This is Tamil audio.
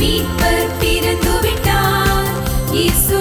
மீட்பர் பிறந்து விட்டார் இயேசு